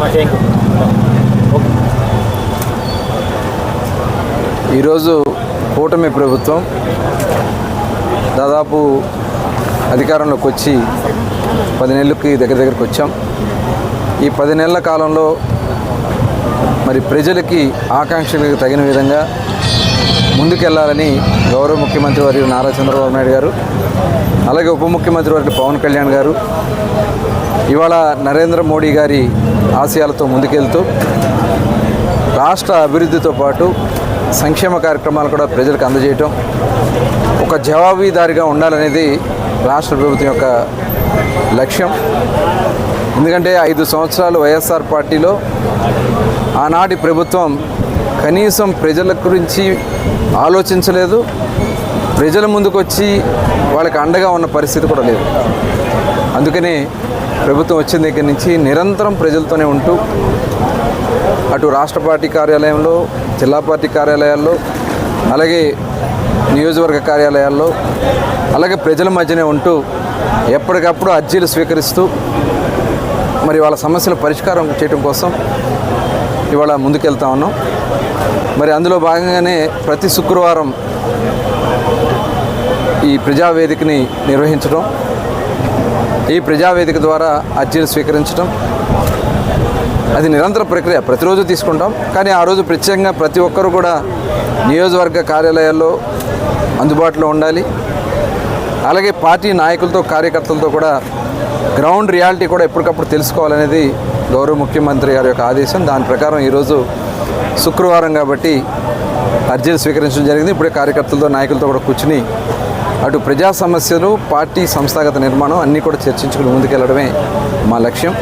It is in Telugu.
థ్యాంక్ యూ ఈరోజు కూటమి ప్రభుత్వం దాదాపు అధికారంలోకి వచ్చి పది నెలలకి దగ్గర దగ్గరకు వచ్చాం. ఈ పది నెలల కాలంలో మరి ప్రజలకి ఆకాంక్షలకు తగిన విధంగా ముందుకెళ్ళాలని గౌరవ ముఖ్యమంత్రి వర్యులు నారా చంద్రబాబు నాయుడు గారు అలాగే ఉప ముఖ్యమంత్రి వర్యులు పవన్ కళ్యాణ్ గారు ఇవాళ నరేంద్ర మోడీ గారి ఆశయాలతో ముందుకెళ్తూ రాష్ట్ర అభివృద్ధితో పాటు సంక్షేమ కార్యక్రమాలు కూడా ప్రజలకు అందజేయటం ఒక జవాబీదారిగా ఉండాలనేది రాష్ట్ర ప్రభుత్వం యొక్క లక్ష్యం. ఎందుకంటే ఐదు సంవత్సరాలు వైఎస్ఆర్ పార్టీలో ఆనాటి ప్రభుత్వం కనీసం ప్రజల గురించి ఆలోచించలేదు. ప్రజల ముందుకు వచ్చి వాళ్ళకి అండగా ఉన్న పరిస్థితి కూడా లేదు. అందుకనే ప్రభుత్వం వచ్చిన దగ్గర నుంచి నిరంతరం ప్రజలతోనే ఉంటూ అటు రాష్ట్ర పార్టీ కార్యాలయంలో జిల్లా పార్టీ కార్యాలయాల్లో అలాగే నియోజకవర్గ కార్యాలయాల్లో అలాగే ప్రజల మధ్యనే ఉంటూ ఎప్పటికప్పుడు అర్జీలు స్వీకరిస్తూ మరి వాళ్ళ సమస్యల పరిష్కారం చేయడం కోసం ఇవాళ ముందుకెళ్తా ఉన్నాం. మరి అందులో భాగంగానే ప్రతి శుక్రవారం ఈ ప్రజావేదికని నిర్వహించడం ఈ ప్రజావేదిక ద్వారా అర్జీలు స్వీకరించడం అది నిరంతర ప్రక్రియ. ప్రతిరోజు తీసుకుంటాం. కానీ ఆ రోజు ప్రత్యేకంగా ప్రతి ఒక్కరు కూడా నియోజకవర్గ కార్యాలయాల్లో అందుబాటులో ఉండాలి. అలాగే పార్టీ నాయకులతో కార్యకర్తలతో కూడా గ్రౌండ్ రియాలిటీ కూడా ఎప్పటికప్పుడు తెలుసుకోవాలనేది గౌరవ ముఖ్యమంత్రి గారి యొక్క ఆదేశం. దాని ప్రకారం ఈరోజు శుక్రవారం కాబట్టి అర్జీలు స్వీకరించడం జరిగింది. ఇప్పుడే కార్యకర్తలతో నాయకులతో కూడా కూర్చుని అటు ప్రజా సమస్యలు పార్టీ సంస్థాగత నిర్మాణం అన్నీ కూడా చర్చించుకుని ముందుకెళ్ళడమే మా లక్ష్యం.